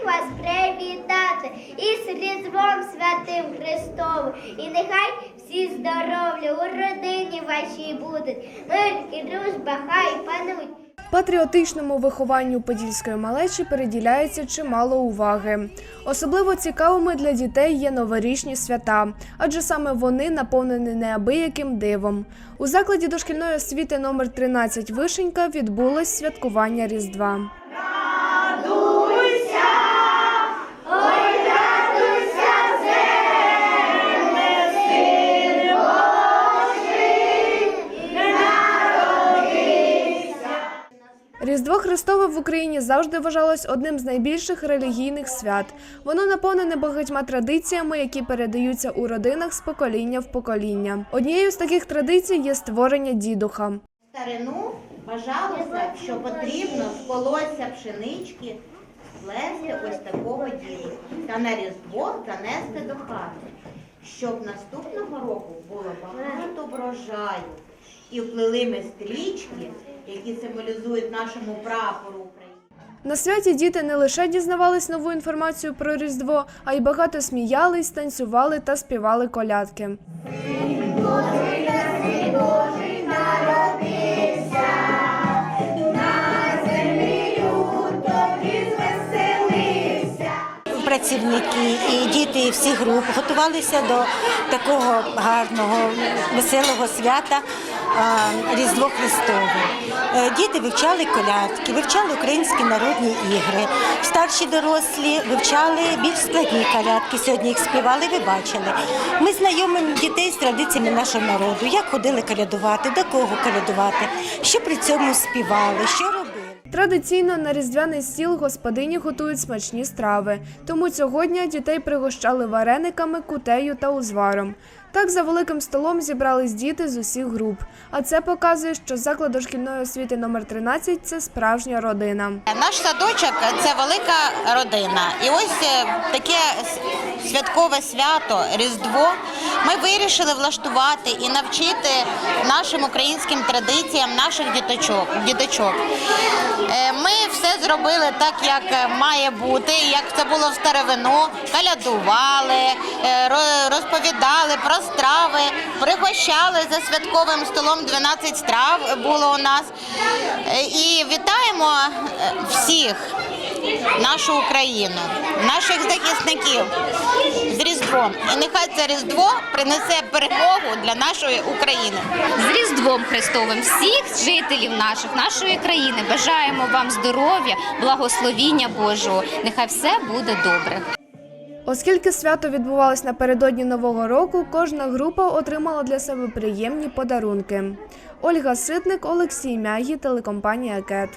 всіх вас привітати із Різдвом Святим Христовим. І нехай всі здорові у родині вашій будуть. Мир і дружба хай пануть. Патріотичному вихованню подільської малечі переділяється чимало уваги. Особливо цікавими для дітей є новорічні свята, адже саме вони наповнені неабияким дивом. У закладі дошкільної освіти номер 13 Вишенька відбулось святкування Різдва. Різдво Христове в Україні завжди вважалось одним з найбільших релігійних свят. Воно наповнене багатьма традиціями, які передаються у родинах з покоління в покоління. Однією з таких традицій є створення дідуха. Старину вважалося, що потрібно з колосся пшенички сплести ось такого діду та на різдво занести до хати, щоб наступного року було багато врожаю і вплили ми стрічки, які символізують нашому прапору України. На святі діти не лише дізнавались нову інформацію про Різдво, а й багато сміялись, танцювали та співали колядки. працівники і діти всіх груп готувалися до такого гарного веселого свята Різдво Христове. Е, Діти вивчали колядки, вивчали українські народні ігри. Старші дорослі вивчали більш складні колядки. Сьогодні їх співали, ви бачили. Ми знайомимо дітей з традиціями нашого народу, як ходили колядувати, до кого колядувати, що при цьому співали, що робили. Традиційно на різдвяний стіл господині готують смачні страви, тому цього дня дітей пригощали варениками, кутею та узваром. Так за великим столом зібрались діти з усіх груп. А це показує, що заклад дошкільної освіти номер 13 – це справжня родина. Наш садочок це велика родина. І ось е, таке святкове свято Різдво. Ми вирішили влаштувати і навчити нашим українським традиціям наших діточок. діточок. Е, Ми все зробили так, як має бути, як це було в старовину. Калядували, е, розповідали про страви, пригощали за святковим столом 12 страв було у нас. Е, І вітаємо всіх. Нашу Україну, наших захисників Різдвом. І нехай це Різдво принесе перемогу для нашої України. з Різдвом Христовим всіх жителів наших, нашої країни. Бажаємо вам здоров'я, благословіння Божого. Нехай все буде добре. Оскільки свято відбувалось напередодні Нового року, кожна група отримала для себе приємні подарунки. Ольга Ситник, Олексій Мягі, телекомпанія КЕТ.